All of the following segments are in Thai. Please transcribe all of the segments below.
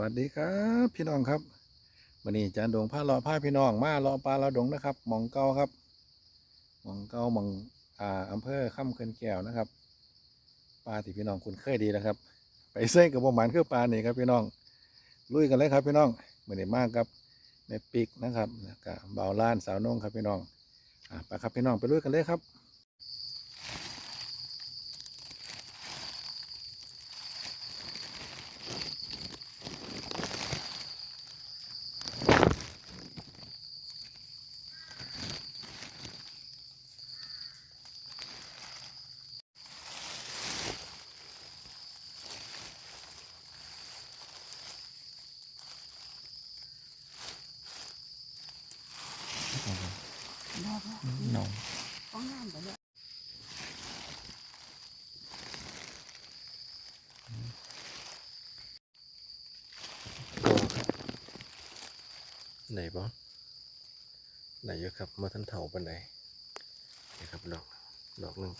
วัสดีครับพี่น้องครับวันนี้จารย์ดงพาเลาะพาพี่น้องมาเลาะปลาเลาะดงนะครับหมองเก่าครับหมองเก่าหมองอ่าอำเภอข้าเขื่อนแก้วนะครับปลาที่พี่น้องคุ้นเคยดีนะครับ ไปเส้นกับประมาณคือปลานี่ครับพี่น้องลุยกันเลยครับพี่น้องวันนี้มากครับแม่ปิกนะครับแล้วกับเบาล้านสาวนงครับพี่น้องอ่าไปครับพี่น้องไปลุยกันเลยครับ รอน้องต้องามไปเลยไหนบ่ไหนเยอะครับมาท่านเถาปันไหนนะครับดอก ดอกหนึ่ง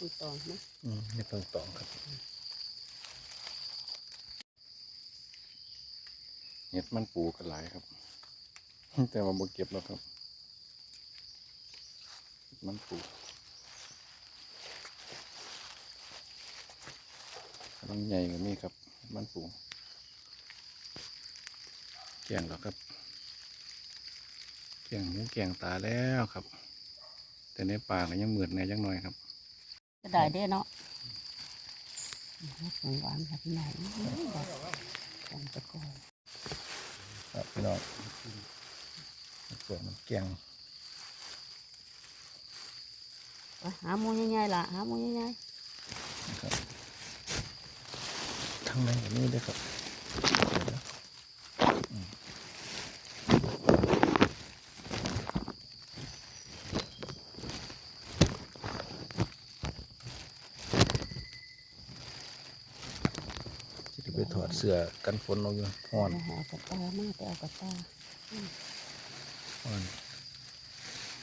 ต้องตองนะอืมนี่ต้องตองครับเห็ดมันปูกันหลายครับ แต่ว่าบ่เก็บแล้วครับมันปูกำลังใหญ่ก็มีครับ มันปูแกงแล้วครับแกงหูแกงตาแล้วครับ แต่ในปาก็ยังเหมือดแน่จังหน่อยครับ จะได้เด้เนาะหวานๆค่ะพี่น้องแบบกันตะกอนครับพี่น้องเปิดมันแกงไปหาหมูใหญ่ๆล่ะหาหมูใหญ่นะครับทั้งในแบบนี้ด้วยครับเดี๋ยวนะอืมจะไปถอด เสื้อกันฝนลงอยู่ห้อๆนมาหากระตามาไปเอากระตาห้อน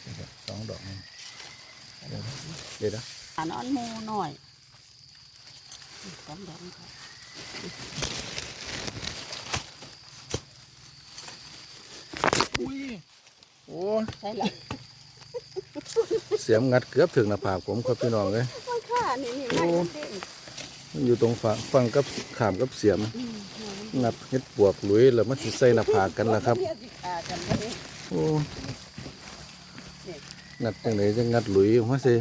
เดี๋ยวครับสองดอกนี่เดี๋ยวนะเดี๋ยวนะหานอนหมูหน่อยสองดอกค่ะอุ้ยโอ้ใช่ละเสียมงัดเกือบถึงหน้าผากผมครับพี่น้องเลยมันค่ะนี่นี่ไม่มันเด้งมัน อยู่ตรงฝั่งฝั่งกับขามกับเสียมอืมงัดเฮ็ดปวกหลุยแล้วมันสิใส่หน้าผากกันล่ะครับเยสิขากันเลยโอ้งัดจังไหนจะงัดหลุยออกมาสิ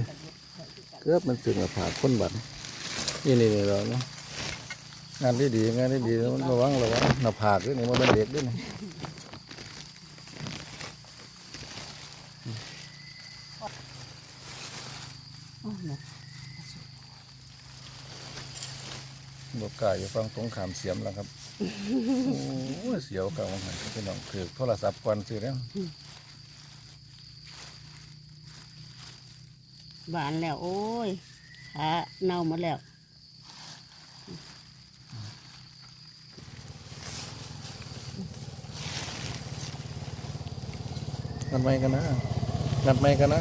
เกือบมันถึงหน้าผากคนบัดนี่นี่นี่เราเนาะงานที่ดีงานที่ดีระวังระวังหน้าผากด้วยนี่มันเป็นเด็กด้วยนี่ โอ้เนาะ บอ กกล้าอยู่ฟังตรงขามเสียมแล้วครับโอ้เสียวกับมันครับพี่น้องถือโทรศัพท์ก่อนสิแล้วหวานแล้ว โอ้ยขาเน่าหมดแล้วงัดไม่กันนะงัดไม่กันนะ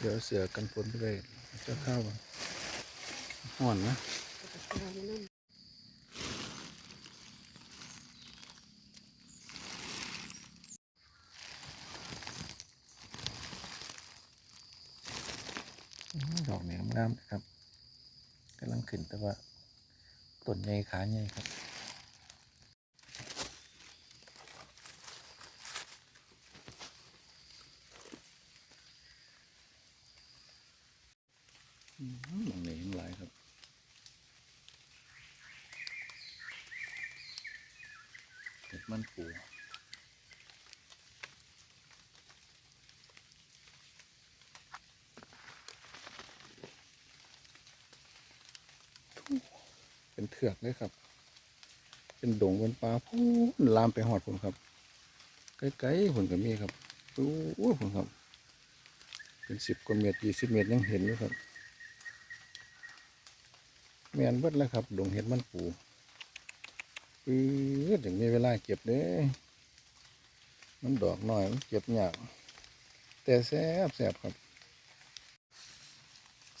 เดี๋ยวเสือกันฝนไปเจ้าข้าวห่อนนะดอกเหนียงงามนะครับกำลังขึ้นแต่ว่าต้นใหญ่ขาใหญ่ครับ มันปูเป็นเถือกเลยครับ เป็นดงเป็นปลาพูนลามไปหอดผมครับไกลๆผมก็มีครับโอ้โหผมครับ เป็นสิบกว่าเมตรยี่สิบเมตรยังเห็นอยู่ครับแมนเบิดแล้วครับดงเห็ดมันปู ปื้อถึงมีเวลาเก็บเด้มันดอกหน่อยมันเก็บยากแต่แซ่บแซ่บครับ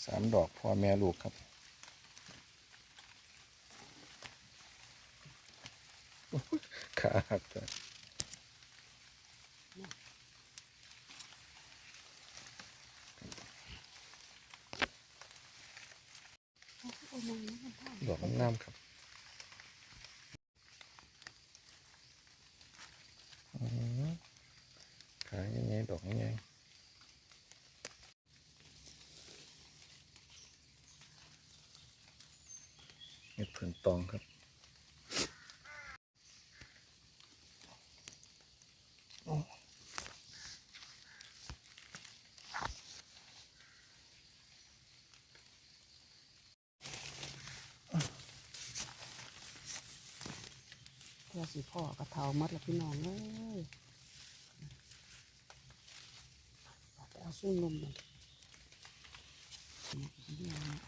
สามดอกพ่อแม่ลูกครับขาหักเลย เอามาเนี่ยมันได้ ดอกงามๆครับอืมขาใหญ่ๆดอกใหญ่ๆเห็ดเผือน ตองครับเพื่อสิพ่อกระเทามัดละพี่น้องเลยเอาซุ่มนมมันถ้าพ่อจะเก็บ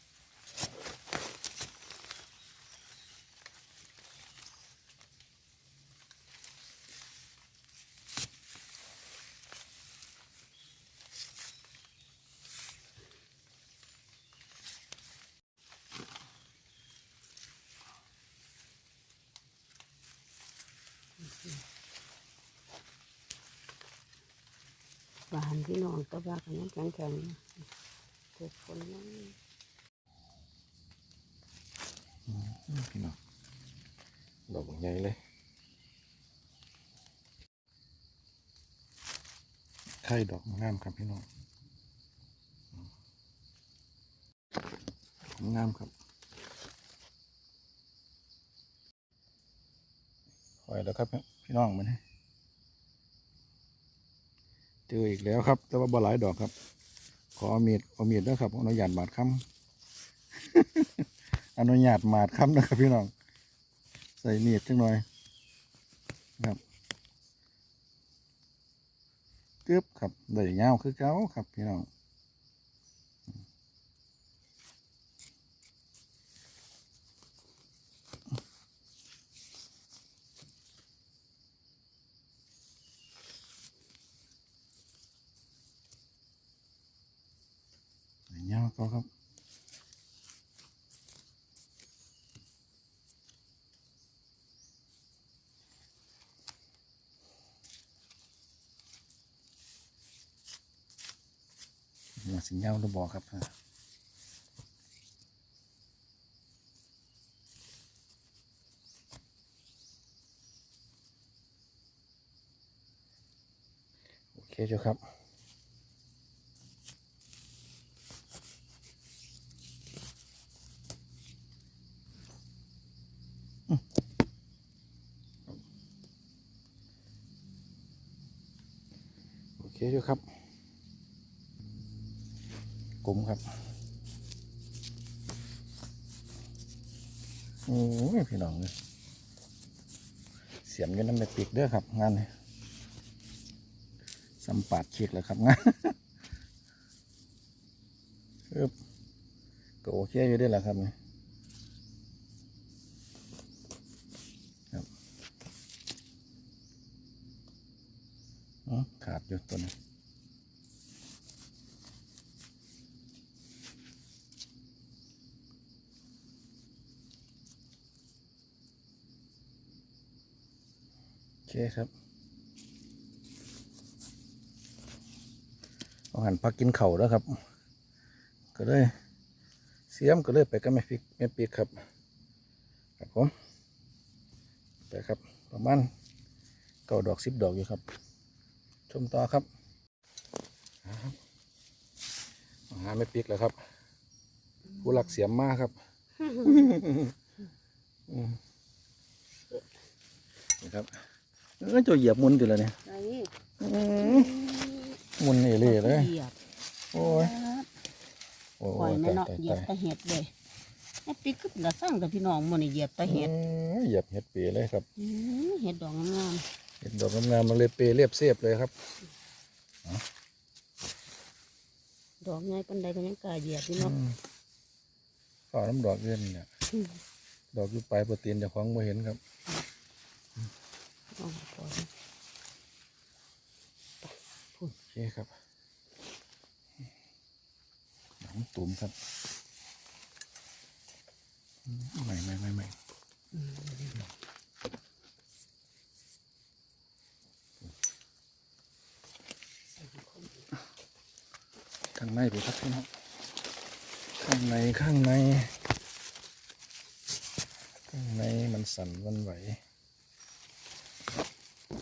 บานพี่น้องตะบากันยังแข็งแข็งๆนะเกิดฝนนั่น อืม พี่น้องดอกใหญ่เลยไข่ดอกงามครับพี่น้องอืมงามครับหอยแล้วครับพี่น้องมันเจออีกแล้วครับ แต่ว่าบ่หลายดอกครับ ขอเอามีดเอามีดนะครับอนุญาตมาดคำ อนุญาตมาดครับนะครับพี่น้อง ใส่เนียดจังหน่อยครับกึบครับได้เงาคือเก้าครับพี่น้องได้เงาวก็ครับ มา สิเงาหรือบอครับโอเคเจ้าครับโอเคเจ้าครับ กลมครับโอ้ยพี่น้องเลยเสียมอยืนน้ำในปีกเด้อครับ งานนี้สัมปาดเช็กแล้วครับงานอึบก็โอเคอยู่ได้แหละครับเนี่ยรับอ๋อขาดอยู่ตัวนี้ โอ เคครับหันพักกินเข่าวแล้วครับ ก็เลยเสียมก็เลยไปกับแม่ปิกแม่ปิกครับครับผมไปครับประมาณเก้าดอกสิบดอกอยู่ครับ ชมต่อครับอ่าครับมาหาไม่ปิกแล้วครับผู้หลักเสียมมากครับอืมนี่ครับ เออเจะเหยียบมุนอยู่แล้วเนี่ยไอ้อืมมุนเอเล่เลย เหยียบโอ้ยโอ้ปล่อยยแม่ตายเนาะตายเหยียบตายตะเห็ดเลยไอ้ปิ๊กก็เป็นกระสร้างแต่พี่น้องมันนี่เหยียบตะเห็ดอืมเหยียบเห็ดเปเลยครับอืมเห็ดดอกงามเห็ดดอกงามๆมันเลยเปเรียบเสียบเลยครับๆดอกไงปันใดก็ยังกล้าเหยียบพี่อืเนาะมข้าวน้ำดอกเงินเนี่ย ดอกอยู่ปลายโปรตีนเจะคล้าของมาเห็นครับ เอาปล่อยโอเคครับหนังตุ่มครับอืมไม่ไม่ไม่ไม่ข้างในไปครับพี่น้องข้างในข้างใน ข้างในมันสั่นหวันไหว พอ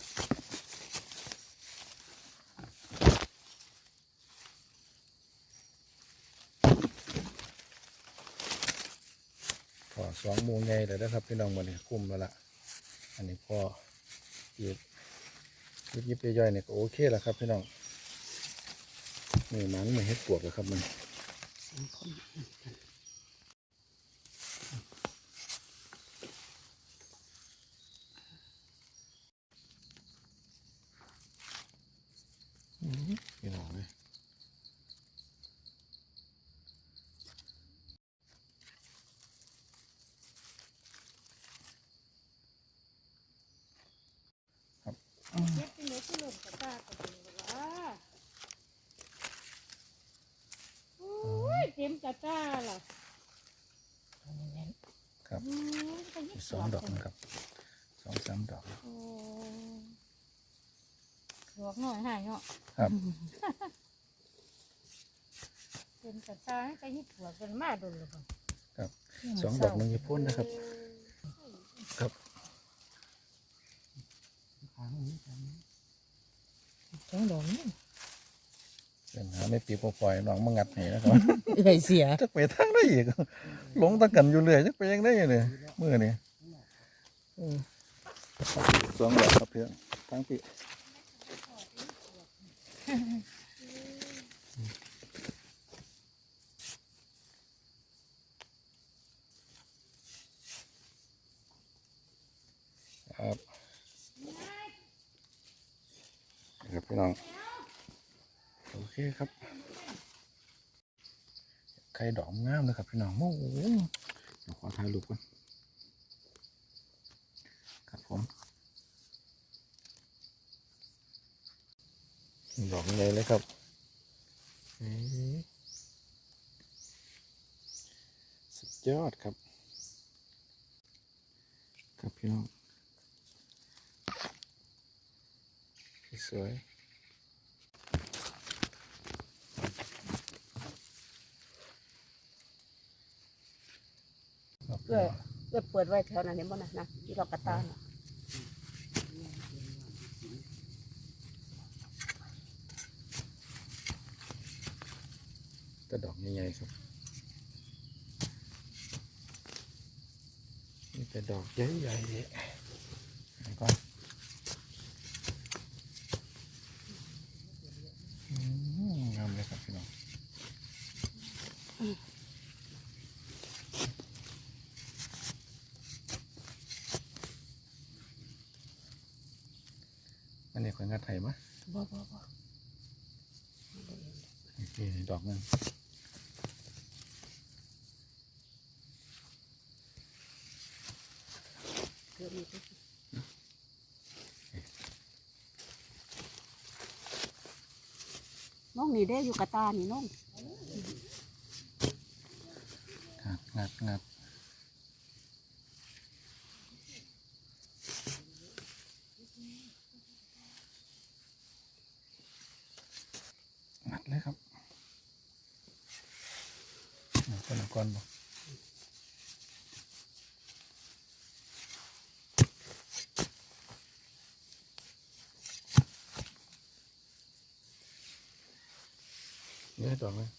สองโมงไงเลยนะครับพี่น้องวันนี้คุ้มแล้วล่ะ อันนี้พออีกยิบยิบย่อยเนี่ยก็โอเคแล้วครับพี่น้องมือหมันมือเฮ็ดปวกเลยครับมัน เสียงคนอืมกัน พี่น้องเลย ครับเฮ็ดที่เหลือที่หล่นกระตาก็เป็นว่าโอ้ยเต็มกระตาล่ะครับอืมก็ยิ่มีงสองดอกนะครับสองสามดอก โอ้ดอกหน่อยหายเนาะครับ เป็นกระซ้ายก็ยิบหัวเป็นมาดุลเลยครับสองดอกมันจะพ่นนะครับ สองดอกนี่ เป็นหา ไม่ปีกปล่อยน้องมางัดให้นะครับเอ้ยเสียจักไปทางได้อีกหลงตะกันอยู่เรื่อยจักไปยังได้เลยมือนี่เออสองดอกครับเพื่อนทั้งปีครับนี่ครับพี่น้อง โอเคครับ ไข่ดอกงามนะครับพี่น้องโอ้โหเดี๋ยวขอถ่ายรูปกันครับผมดอกใหญ่เลยครับเอ๊ะสุดยอดครับ ครับพี่น้องสวย ครับ เอ้ยเอ้ยเปิดไว้แถวนั้นเห็นบ่นะนะที่เรากระตาน่ะแต่ดอกใหญ่ๆครับนี่แต่ดอกใหญ่ๆนี่ก่อนอืมงามเลยครับพี่น้องอันนี้ข่อยงัดไห้มะ บ่บ่บ่นี่ดอกนึงเกือบมีน้องนี่ได้อยู่กระตานี่น้องงัดงัดงัดงัดเลยครับ ก่อนบ่ เนี่ยดอกเลย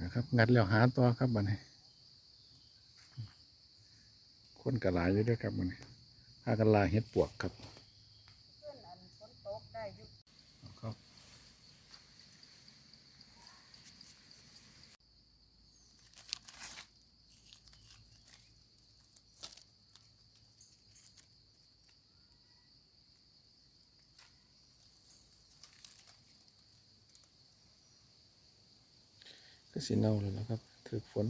นะครับงัดแล้วหาตัวครับบัดนี้คนกระลายอยู่ด้วยครับมันพากันลาเฮ็ดปวกครับ ก็ สิเน่าเลยนะครับถือฝน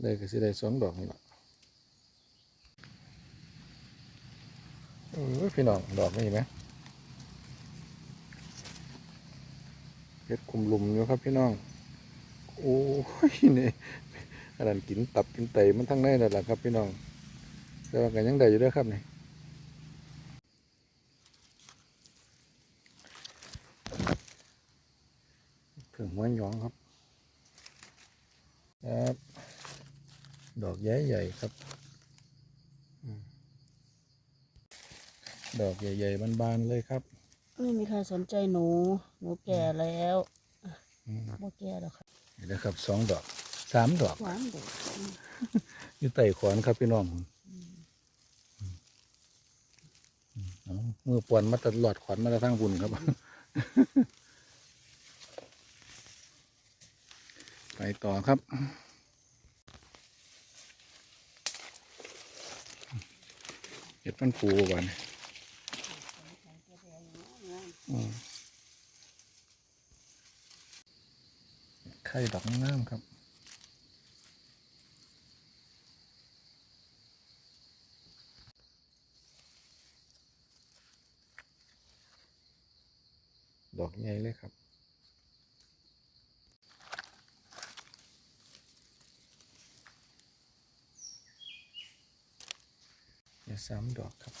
ได้ก็สิได้สองดอกนี่แหละเออพี่น้องดอกนี่ไหมเพชรคุมลุมอยู่ครับพี่น้อง โอ้ยนี่อันนั้นกินตับกินไตมันทั้งในนั่นแหละครับพี่น้องแต่ว่ากันยังได้อยู่ด้วยครับนี่ ถึงหัวหยองครับครับดอกใหญ่ๆครับอืมดอกใหญ่ๆบานๆเลยครับ ไม่มีใครสนใจหนู หนูแก่แล้วอืมบ่แก่แล้วค่ะนี่นะครับสองดอกสามดอกหวานเด็กอยู่ใต้ขวานครับพี่น้องเอามือปวนมาตลอดขวานมาตะทั้งบุญครับ ไป ต่อครับ เห็ดมันปูกว่านไข่ดอกน้ำครับ ดอกใหญ่เลยครับ เนี่ยสามดอกครับ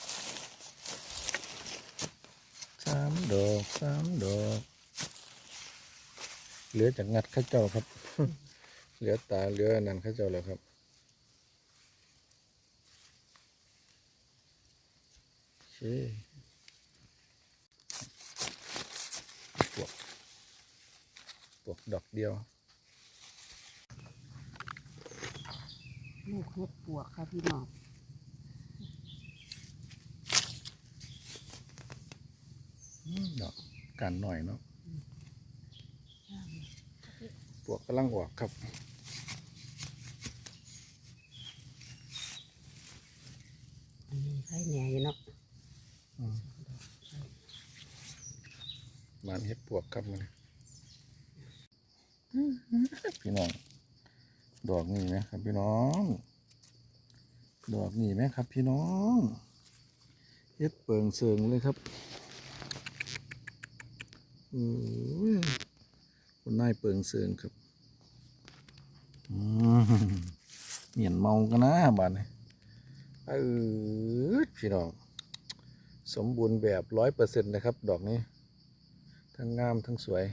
สามดอกสามดอก เหลือจากงัดข้าเจ้าครับ เหลือตาเหลืออันนันข้าเจ้าแล้วครับโอเคปวกปวกดอกเดียวลูกเฮ็ดปวกค่ะพี่น้อง อืม ดอกกันหน่อยเนาะปวกกำลังออกครับอันนี้ไข่แหน่อยู่เนาะมานเฮ็ดปวกครับมันพี่น้อง ดอกนี่ไหมครับ พี่น้อง ดอกนี่ไหมครับ พี่น้องเฮ็ดเปิงเสิงเลยครับ อ้ยคนนายเปิงเสิงครับเหมียนเมากันนะบ้านนี้เออพี่น้องสมบูรณ์แบบร้อยเปอร์เซ็นต์นะครับ ดอกนี้ ทั้งงามทั้งสวย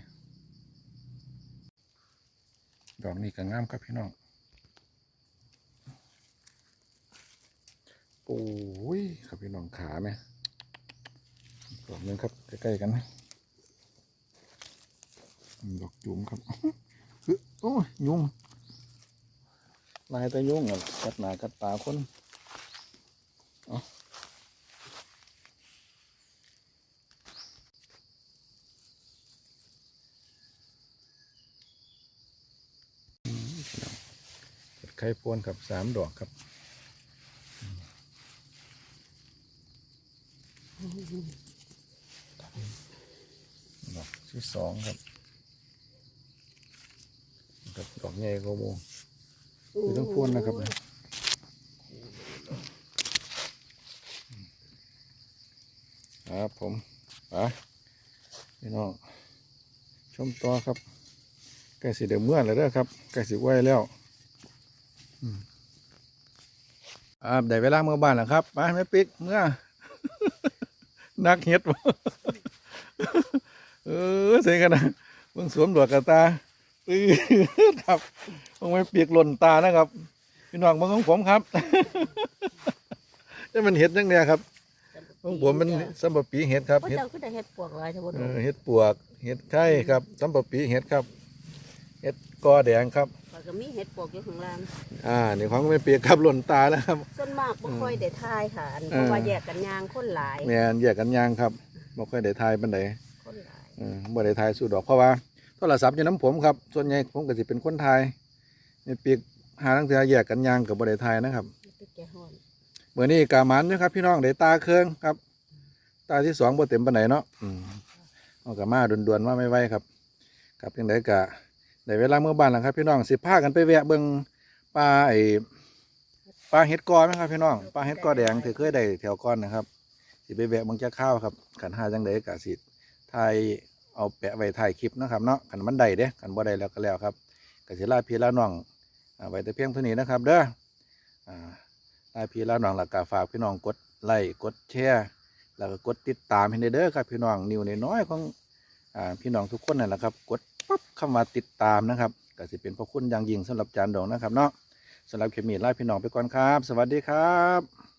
ดอกนี้ก็งามครับพี่น้องโอ้ยครับพี่น้องขาไหมดอกนึงครับใกล้ๆกันนะ ดอกจุ่มครับโอ้ยยุงลายแต่ยุงอะกัดหนากัดตาคนเอาไข่พวนครับสามดอกครับดอกที่สองครับดอกดอก ใหญ่กว่าโมอยู่ทั้งพวนนะครับเนี่ยครับผมไปพี่น้องชมต่อครับใกล้สิเดือเมื่อแล้วเด้อครับใกล้สิไหวแล้วอืมไปอ่าได้เวลาเมื่อบ้านแล้วครับไปแม่ปิ๊กเมื่อนักเฮ็ดบ่เออเสียกันนะเบิ่งสวมดวกกับตา ตื้อครับต้องไม่เปียกหล่นตานะครับพี่น้องเบิ่งของผมครับนี่มันเห็ดยังไงครับของผมมันสัมปะปีเห็ดครับว่าเห็ดเจ้าก็ได้เฮ็ดปวกหลายเท่าบ่เอดอกอเห็ดปวกเห็ดไข่ครับสัมปะปีเห็ดครับเห็ดกอแดงครับข้อยก็มีเฮ็ดปวกอยู่ข้างล่างอ่านี่ของไม่เปียกครับหล่นตาแล้วครับส่วนมากบ่ค่อยได้ทายค่ะอันเออเพราะว่าแยกกันย่างคนหลายแม่นแยกกันยางครับบ่ค่อยได้ทายปานใดคนหลายเออบ่ได้ทายสู้ดอกเพราะว่าโท รศัพท์อยู่น้ำผมครับ ส่วนใหญ่ผมก็สิเป็นคนไทยไม่เปีกหาทั้งเทื่อแยกกันยางกับบ่ไทยนะครับเมื่อนี้กามันนะครับ พี่น้องได้ตาเครื่องครับ ตาที่สองบ่เต็มปานไหนเนาะอืมเอากะมาด่วนๆมาไม่ไหวครับครับยังไดกะได้เวลาเมื่อบ้านแล้วครับ พี่น้องสิพากันไปแวะเบิ่งปลาไอ้ปลาเห็ดกอไหมครับ พี่น้องปลาเห็ดกอแดงที่เคยได้แถวก้อนนะครับสิไปแวะเบิ่งจะข้าวครับขันห้าจังไดกะสิถ่าย เอาแปะไว้ถ่ายคลิปนะครับเนาะขันมันได้เด้ขันบ่ได้แล้วก็แล้วครับกสิลาพี่ลาน้องอ่าไว้แต่เพียงเท่านี้นะครับ เด้ออ่าลาพี่ลาน้องแล้วก็ฝากพี่น้องกดไลค์กดแชร์แล้วก็กดติดตามให้ได้เด้อครับพี่น้องนิวน้อยของอ่าพี่น้องทุกคนนั่นแหละครับ กดปั๊บเข้ามาติดตามนะครับก็สิเป็นพระคุณอย่างยิ่งสำหรับจานดองนะครับเนาะสำหรับเคมีลาพี่น้องไปก่อนครับ สวัสดีครับ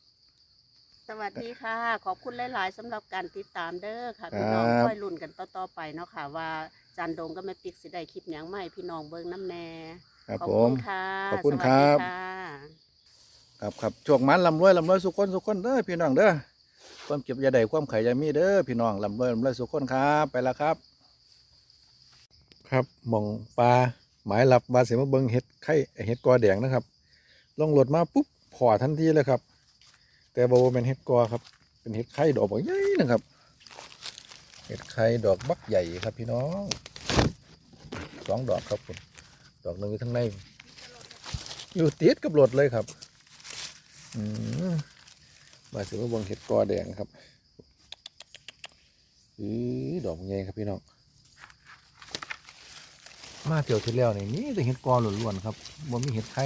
สวัสดีค่ะ ขอบคุณหลายๆสำหรับการติดตามเด้อค่ะ พี่น้องครับค่อยลุ้นกันต่อๆไปเนาะค่ะ ว่าจันดงก็แม่ปิกสิได้คลิปหยังใหม่พี่น้องเบิ่งน้ำแน่ครับขอบผคุม ณค่ะขอบคุณสวัสครัดีบค่ะ ครับครับโชคมันลำรวยลำรวยสุขคนสุขคนเด้อพี่น้องเด้อความเก็บอยาใดความไข่อยามีเด้อพี่น้องลำรวยลำรวยสุขคนครับไปแล้วครับ ครับหมองปลาหมายหลับว่าเสียมาเบิงเห็ดไข่เห็ดกอแดงนะครับลงรถมาปุ๊บพอทันทีเลยครับ แต่บ่าเป็นเห็ดกอครับ เป็นเห็ดไข่ดอกบักใหญ่นะครับ เห็ดไข่ดอกบักใหญ่ครับพี่น้องสองดอกครับคุณดอกหนึ่งอยู่ข้างใน อยู่ติดกับรถเลยครับ อืมมาถึงว่าบงเห็ดกอแดงครับอือดอกใหญ่ครับพี่น้อง มาเที่ยวที่แล้วนี่มีแต่เห็ดกอล้วนๆครับบ่มีเห็ดไข่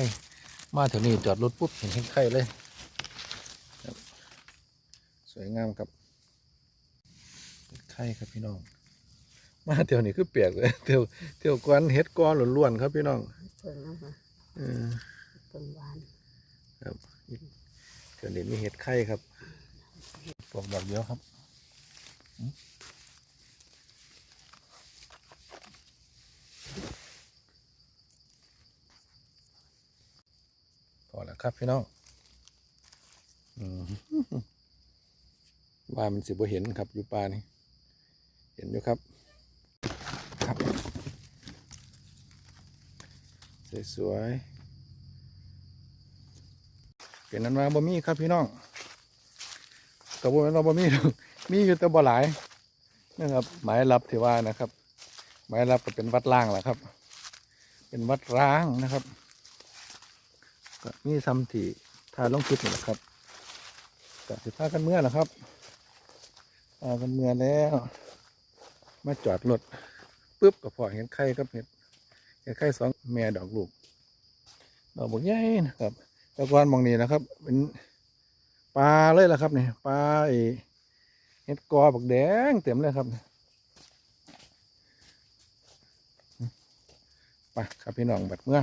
มาแถวนี้จอดรถปุ๊บเห็นเห็ดไข่เลย วยงามครับเห็ดไข่ครับพี่น้อง มาแถวนี้คือเปียกเลยเที่ยวเที่ยวกวนเห็ดกอล้วนๆครับพี่น้องเพิ่งนะคะเออเพิ่งหวานครับแถวนี้มีเห็ดไข่ครับปลอกดอกเดียวครับอืมพอแล้วครับพี่น้องอืม ว่ามันสิบ่เห็นครับอยู่ป่านี่เห็นอยู่ครับครับ สวยๆเป็นนั้นว่าบ่มีครับพี่น้องกระบวนการบ่มีมีอยู่แต่บ่หลายนะครับหมายรับที่ว่านะครับ หมายรับก็เป็นวัดล่างแหละครับ เป็นวัดร้างนะครับก็มีซ้ำที่ทาลงคลิปนี่แหละครับก็สิพากันเมื่อแหละครับ พากันเมื่อแล้ว มาจอดรถปุ๊บก็พอเห็นไข่กับเห็ดเห็ดไข่สองแม่ดอกลูกดอกบกใหญ่นะครับแต่ก่อนมองนี้นะครับ เป็นปลาเลยละครับเนี่ยปลาเห็ดกอบักแดงเต็มเลยครับไปครับพี่น้องบัดเมื่อ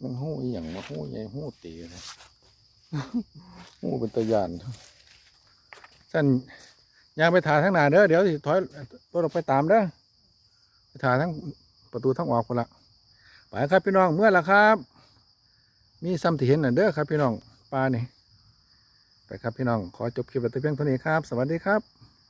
มันหูอหย่างมาหูใหญ่หูตีเลย โอ้เป็นตะยานสั้นยางไปถ่ายทั้งหนาเด้อเดี๋ยวสิถอยตัวเราไปตามเด้อไปถ่ายทั้งประตูทั้งออกคนละไปครับพี่น้องเมื่อละครับ มีซ้ำที่เห็นน่ะเด้อครับ พี่น้องปลานี่ไปครับพี่น้องขอจบคลิปแต่เพียงเท่านี้ครับ สวัสดีครับ